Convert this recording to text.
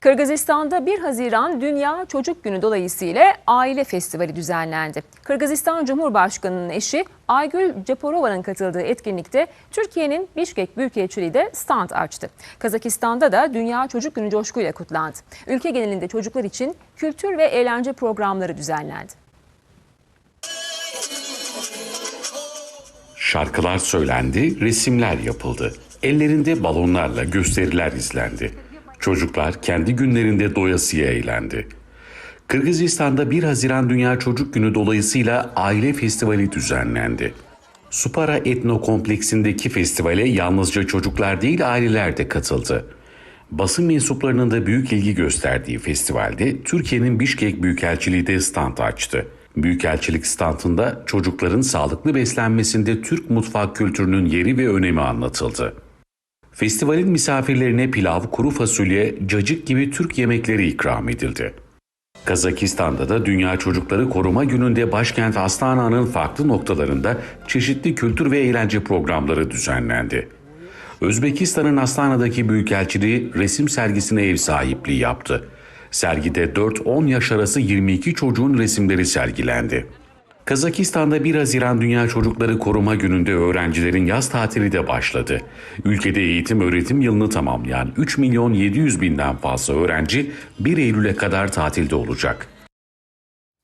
Kırgızistan'da 1 Haziran Dünya Çocuk Günü dolayısıyla Aile Festivali düzenlendi. Kırgızistan Cumhurbaşkanı'nın eşi Aygül Ceporova'nın katıldığı etkinlikte Türkiye'nin Bişkek Büyükelçiliği de stand açtı. Kazakistan'da da Dünya Çocuk Günü coşkuyla kutlandı. Ülke genelinde çocuklar için kültür ve eğlence programları düzenlendi. Şarkılar söylendi, resimler yapıldı. Ellerinde balonlarla gösteriler izlendi. Çocuklar kendi günlerinde doyasıya eğlendi. Kırgızistan'da 1 Haziran Dünya Çocuk Günü dolayısıyla Aile Festivali düzenlendi. Supara Etno Kompleksindeki festivale yalnızca çocuklar değil aileler de katıldı. Basın mensuplarının da büyük ilgi gösterdiği festivalde Türkiye'nin Bişkek Büyükelçiliği de stand açtı. Büyükelçilik standında çocukların sağlıklı beslenmesinde Türk mutfak kültürünün yeri ve önemi anlatıldı. Festivalin misafirlerine pilav, kuru fasulye, cacık gibi Türk yemekleri ikram edildi. Kazakistan'da da Dünya Çocukları Koruma Günü'nde başkent Astana'nın farklı noktalarında çeşitli kültür ve eğlence programları düzenlendi. Özbekistan'ın Astana'daki Büyükelçiliği resim sergisine ev sahipliği yaptı. Sergide 4-10 yaş arası 22 çocuğun resimleri sergilendi. Kazakistan'da 1 Haziran Dünya Çocukları Koruma Günü'nde öğrencilerin yaz tatili de başladı. Ülkede eğitim öğretim yılını tamamlayan 3 milyon 700 binden fazla öğrenci 1 Eylül'e kadar tatilde olacak.